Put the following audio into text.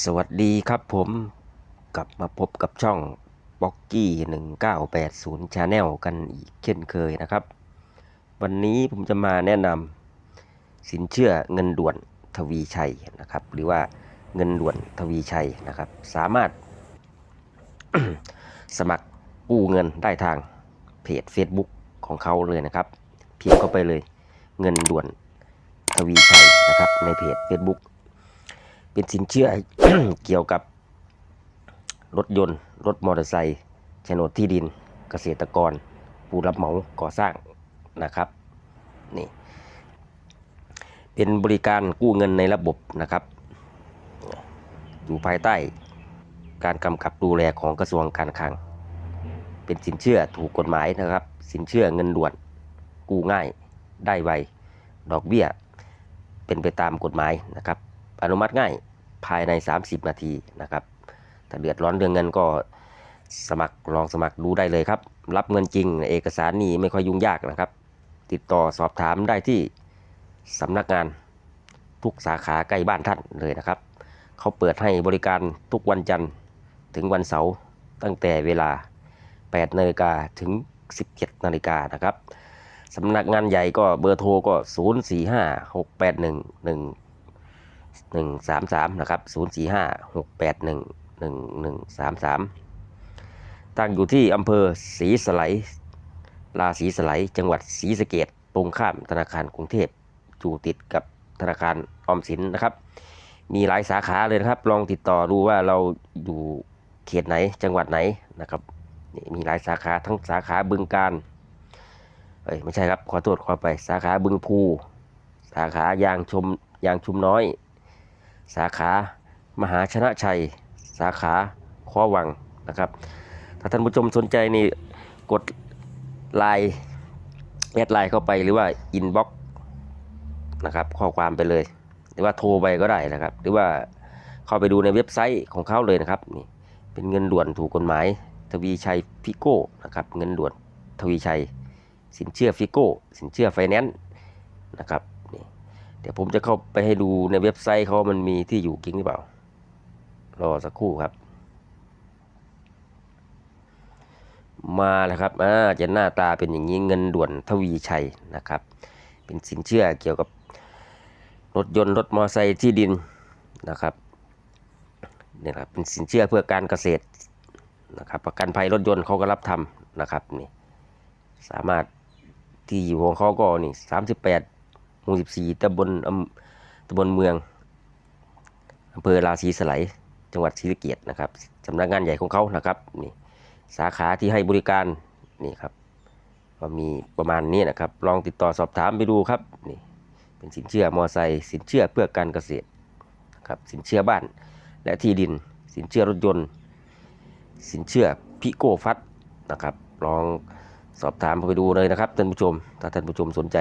สวัสดีครับผมกลับมาพบกับช่องบ็อกกี้หนึ่งเก้าแปดศูนย์ชาแนลกันอีกเช่นเคยนะครับ วันนี้ผมจะมาแนะนำสินเชื่อเงินด่วนทวีชัยนะครับ หรือว่าเงินด่วนทวีชัยนะครับ สามารถ สมัครกู้เงินได้ทางเพจ Facebook ของเขาเลยนะครับพิมพ์เข้าไปเลยเงินด่วนทวีชัยนะครับในเพจ Facebook เป็นสินเชื่อเกี่ยวกับรถยนต์ รถมอเตอร์ไซค์โฉนดที่ดินเกษตรกร ผู้รับเหมาก่อสร้างนะครับนี่เป็นบริการกู้เงินในระบบนะครับ อยู่ภายใต้การกำกับดูแลของกระทรวงการคลัง เป็นสินเชื่อถูกกฎหมายนะครับ สินเชื่อเงินด่วน กู้ง่ายได้ไว ดอกเบี้ย เป็นไปตามกฎหมายนะครับ อนุมัติง่ายภายใน 30 นาทีนะครับถ้าเดือดร้อนเรื่องเงินก็สมัครลองสมัครดูได้เลยครับ รับเงินจริงเอกสารนี่ไม่ค่อยยุ่งยากนะครับ ติดต่อสอบถามได้ที่สำนักงานทุกสาขาใกล้บ้านท่านเลยนะครับ เขาเปิดให้บริการทุกวันจันทร์ถึงวันเสาร์ตั้งแต่เวลา 8นาฬิกาถึง 17นาฬิกานะครับสำนักงานใหญ่ก็เบอร์โทรก็ 0 4 133 นะครับ 0 4 5 6 8 1 1 1 3 3 ตั้งอยู่ที่อำเภอศรีสไลลาศรีสไลจังหวัดศรีสะเกดตรงข้ามธนาคารกรุงเทพอยู่ติดกับธนาคารออมสินนะครับ มีหลายสาขาเลยนะครับ ลองติดต่อดูว่าเราอยู่เขตไหนจังหวัดไหนนะครับนี่มีหลายสาขาทั้งสาขาบึงการเอ้ยไม่ใช่ครับขอโทษขอไปสาขาบึงภูสาขายางชมยางชุมน้อย สาขามหาชนะชัย สาขาข้อวังนะครับ ถ้าท่านผู้ชมสนใจนี่กดไลน์แอดไลน์เข้าไปหรือว่าอินบ็อกนะครับข้อความไปเลย หรือว่าโทรไปก็ได้นะครับ หรือว่าเข้าไปดูในเว็บไซต์ของเขาเลยนะครับนี่เป็นเงินด่วนถูกกฎหมาย ทวีชัยพิโก้นะครับเงินด่วนทวีชัย สินเชื่อฟิโก้สินเชื่อไฟแนนซ์นะครับ เดี๋ยวผมจะเข้าไปให้ดูในเว็บไซต์เขามันมีที่อยู่จริงหรือเปล่า รอสักครู่ครับ มาแล้วครับอ่าจะหน้าตาเป็นอย่างนี้เงินด่วนทวีชัยนะครับ เป็นสินเชื่อเกี่ยวกับรถยนต์รถมอเตอร์ไซค์ที่ดินนะครับเนี่ยครับเป็นสินเชื่อเพื่อการเกษตรนะครับประกันภัยรถยนต์เขาก็รับทำนะครับนี่สามารถที่อยู่ของเขาก็นี่สามสิบแปด หมู่สิบสี่ตำบลอำตำบลเมืองอำเภอราศีสไลจังหวัดศรีสะเกษนะครับสำนักงานใหญ่ของเขานะครับนี่สาขาที่ให้บริการนี่ครับก็มีประมาณนี้นะครับ ลองติดต่อสอบถามไปดูครับนี่เป็นสินเชื่อมอไซค์สินเชื่อเพื่อการเกษตรครับสินเชื่อบ้านและที่ดิน สินเชื่อรถยนต์ สินเชื่อพิโกฟัดนะครับ ลองสอบถามไปดูเลยนะครับท่านผู้ชม ถ้าท่านผู้ชมสนใจ